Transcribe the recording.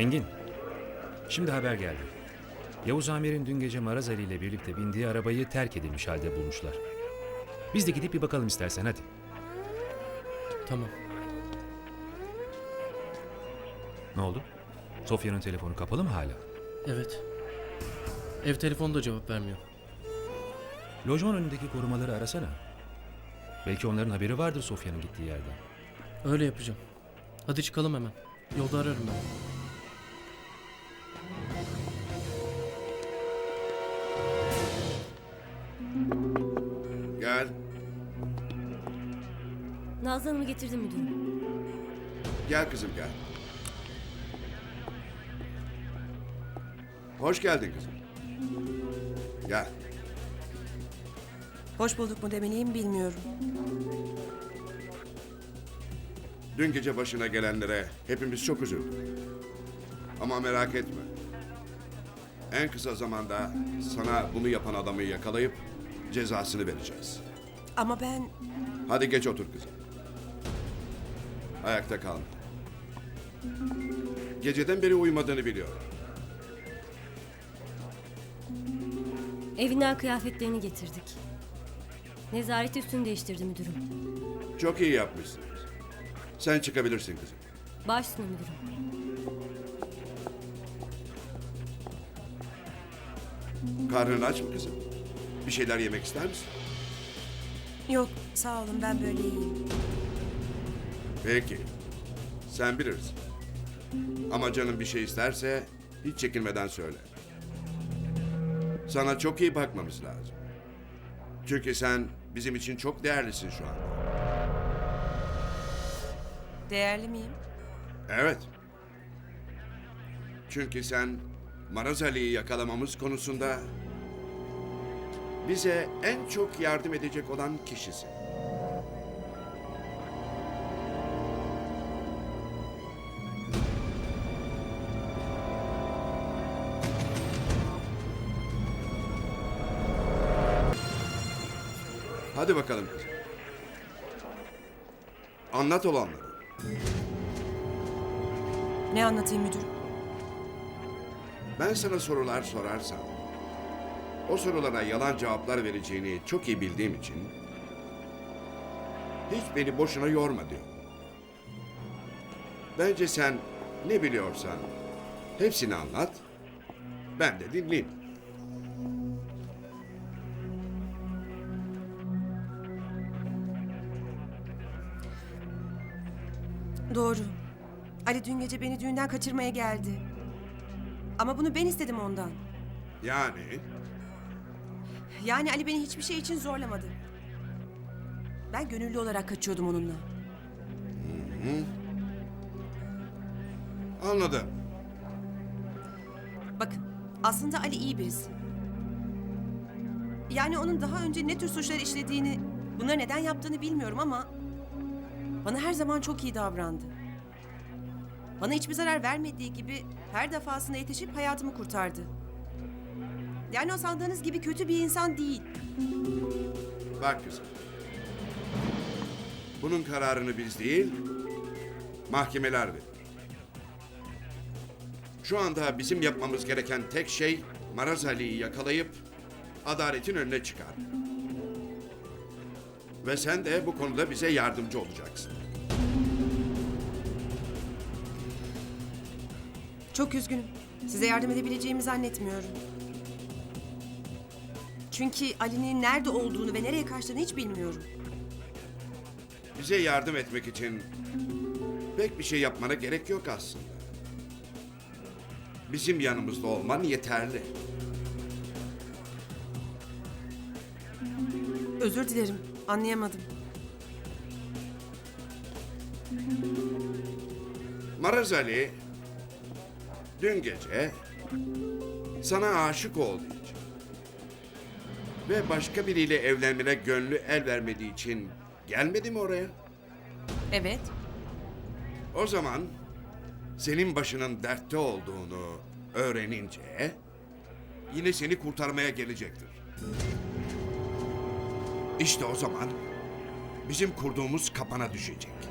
Engin, şimdi haber geldi. Yavuz Amir'in dün gece Maraz Ali ile birlikte bindiği arabayı terk edilmiş halde bulmuşlar. Biz de gidip bir bakalım istersen hadi. Tamam. Ne oldu? Sofya'nın telefonu kapalı mı hala? Evet. Ev telefonu da cevap vermiyor. Lojman önündeki korumaları arasana. Belki onların haberi vardır Sofya'nın gittiği yerden. Öyle yapacağım. Hadi çıkalım hemen. Yolda ararım ben. Nazlı Hanım'ı getirdim müdürüm. Gel kızım gel. Hoş geldin kızım. Gel. Hoş bulduk mu demeliyim bilmiyorum. Dün gece başına gelenlere hepimiz çok üzüldük. Ama merak etme. En kısa zamanda sana bunu yapan adamı yakalayıp cezasını vereceğiz. Ama ben Hadi geç otur kızım. Ayakta kalma. Geceden beri uyumadığını biliyorum. Evinden kıyafetlerini getirdik. Nezareti üstünü değiştirdi müdürüm. Çok iyi yapmışsınız. Sen çıkabilirsin kızım. Baş üstüne müdürüm. Karnın aç mı kızım? Bir şeyler yemek ister misin? yok sağ olun ben böyle iyiyim. Peki. Sen bilirsin. Ama canın bir şey isterse hiç çekinmeden söyle. Sana çok iyi bakmamız lazım. Çünkü sen bizim için çok değerlisin şu an. Değerli miyim? Evet. Çünkü sen Maraz Ali'yi yakalamamız konusunda bize en çok yardım edecek olan kişisin. Hadi bakalım. Anlat olanları. Ne anlatayım müdürüm? Ben sana sorular sorarsam, o sorulara yalan cevaplar vereceğini çok iyi bildiğim için hiç beni boşuna yorma diyor. Bence sen ne biliyorsan hepsini anlat, ben de dinleyeyim. Doğru. Ali dün gece beni düğünden kaçırmaya geldi. Ama bunu ben istedim ondan. Yani Yani Ali beni hiçbir şey için zorlamadı. Ben gönüllü olarak kaçıyordum onunla. anladım. Bakın aslında Ali iyi birisi. Yani onun daha önce ne tür suçlar işlediğini, bunları neden yaptığını bilmiyorum ama... ...bana her zaman çok iyi davrandı. Bana hiçbir zarar vermediği gibi her defasında yetişip hayatımı kurtardı. Yani o sandığınız gibi kötü bir insan değil. Bak kızım. Bunun kararını biz değil, mahkemeler verir. Şu anda bizim yapmamız gereken tek şey Maraz Ali'yi yakalayıp adaletin önüne çıkar. Ve sen de bu konuda bize yardımcı olacaksın. Çok üzgünüm. Size yardım edebileceğimi zannetmiyorum. Çünkü Ali'nin nerede olduğunu ve nereye kaçtığını hiç bilmiyorum. Bize yardım etmek için pek bir şey yapmana gerek yok aslında. Bizim yanımızda olman yeterli. Özür dilerim. Anlayamadım. Maraz Ali dün gece sana aşık olduğu için ve başka biriyle evlenmene gönlü el vermediği için gelmedi mi oraya? Evet. O zaman senin başının dertte olduğunu öğrenince yine seni kurtarmaya gelecektir. İşte o zaman bizim kurduğumuz kapana düşecek.